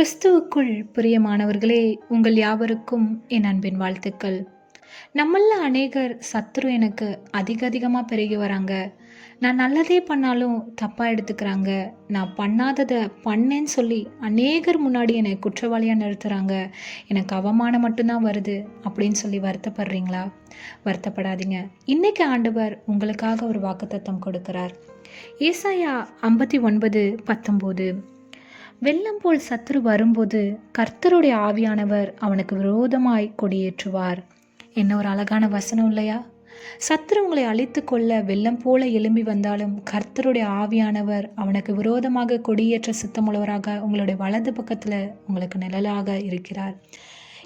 கிறிஸ்துவுக்குள் பிரியமானவர்களே உங்கள் யாவருக்கும் என் அன்பின் வாழ்த்துக்கள். நம்மள அநேகர் சத்ரு எனக்கு அதிக அதிகமாக பெருகி வராங்க. நான் நல்லதே பண்ணாலும் தப்பாக எடுத்துக்கிறாங்க. நான் பண்ணாததை பண்ணேன்னு சொல்லி அநேகர் முன்னாடி என்னை குற்றவாளியாக நிறுத்துகிறாங்க எனக்கு அவமானம் மட்டும்தான் வருது அப்படின்னு சொல்லி வருத்தப்படுறீங்களா? வருத்தப்படாதீங்க. இன்னைக்கு ஆண்டவர் உங்களுக்காக ஒரு வாக்குத்தத்தம் கொடுக்கிறார். ஏசாயா ஐம்பத்தி ஒன்பது பத்தொம்போது வெள்ளம் போல் சத்துரு வரும்போது கர்த்தருடைய ஆவியானவர் அவனுக்கு விரோதமாய் கொடியேற்றுவார். என்ன ஒரு அழகான வசனம் இல்லையா? சத்துரு உங்களை அழித்து கொள்ள வெள்ளம் போல எழும்பி வந்தாலும் கர்த்தருடைய ஆவியானவர் அவனுக்கு விரோதமாக கொடியேற்ற சித்தமுள்ளவராக உங்களுடைய வலது பக்கத்தில் உங்களுக்கு நிழலாக இருக்கிறார்.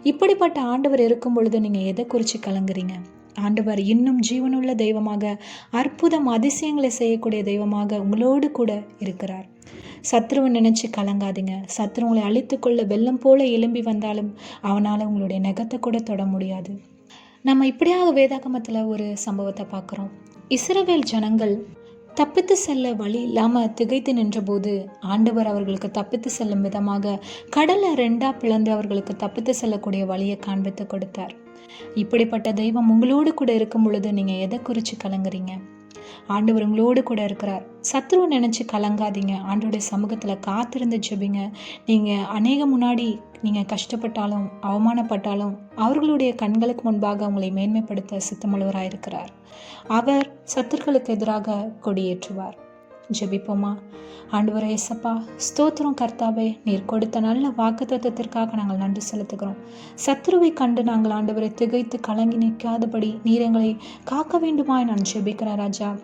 இப்படிப்பட்ட ஆண்டவர் இருக்கும் பொழுது நீங்கள் எதை குறித்து கலங்குறீங்க? ஆண்டவர் இன்னும் ஜீவனுள்ள தெய்வமாக அற்புதம் அதிசயங்களை செய்யக்கூடிய தெய்வமாக உங்களோடு கூட இருக்கிறார். சத்ருவை நினச்சி கலங்காதீங்க. சத்ரு உங்களை அழித்துக்கொள்ள வெள்ளம் போல எழும்பி வந்தாலும் அவனால் உங்களுடைய நகத்தை கூட தொட முடியாது. நம்ம இப்படியாக வேதாகமத்தில் ஒரு சம்பவத்தை பார்க்குறோம். இஸ்ரவேல் ஜனங்கள் தப்பித்து செல்ல வழி இல்லாமல் திகைத்து நின்றபோது ஆண்டவர் அவர்களுக்கு தப்பித்து செல்லும் விதமாக கடலை ரெண்டாக பிளந்து அவர்களுக்கு தப்பித்து செல்லக்கூடிய வழியை காண்பித்து கொடுத்தார். இப்படிப்பட்ட தெய்வம் உங்களோடு கூட இருக்கும் பொழுது நீங்கள் எதை குறித்து கலங்குறீங்க? ஆண்டவர் உங்களோடு கூட இருக்கிறார். சத்ருவை நினச்சி கலங்காதீங்க. ஆண்டோடைய சமூகத்தில் காத்திருந்து ஜெபிங்க. நீங்கள் அநேக முன்னாடி நீங்கள் கஷ்டப்பட்டாலும் அவமானப்பட்டாலும் அவர்களுடைய கண்களுக்கு முன்பாக உங்களை மேன்மைப்படுத்த சித்தமுழுவராக இருக்கிறார் அவர் சத்துருக்களுக்கு எதிராக கொடியேற்றுவார். ஜெபிப்போமா? ஆண்டவரே ஏசப்பா ஸ்தோத்திரம் கர்த்தாவே நீர் கொடுத்த நல்ல வாக்கு தத்துவத்திற்காக நாங்கள் நன்றி செலுத்துகிறோம். சத்ருவை கண்டு நாங்கள் ஆண்டவரை திகைத்து கலங்கி நிற்காதபடி நீர் எங்களை காக்க வேண்டுமாய் நான் ஜெபிக்கிறேன் ராஜா.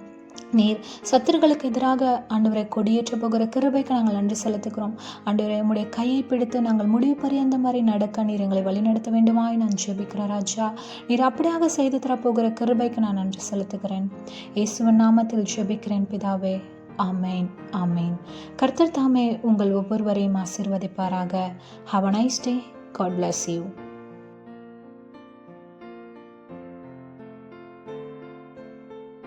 நீர் சத்துருகளுக்கு எதிராக ஆண்டவரை கொடியேற்ற போகிற கிருபைக்கு நாங்கள் நன்றி செலுத்துகிறோம். ஆண்டவரை உம்முடைய கையை பிடித்து நாங்கள் முடிவு பரியந்த மாதிரி நடக்க நீர் எங்களை வழிநடத்த வேண்டுமாய் நான் ஜெபிக்கிறேன் ராஜா. நீர் அப்படியாக செய்து தரப்போகிற கிருபைக்கு நான் நன்றி செலுத்துகிறேன். இயேசுவன் நாமத்தில் ஜெபிக்கிறேன் பிதாவே. ஆமேன் ஆமேன். கர்த்தர் தாமே உங்கள் ஒவ்வொருவரையும் ஆசிர்வதிப்பாராக. Have a nice day God bless you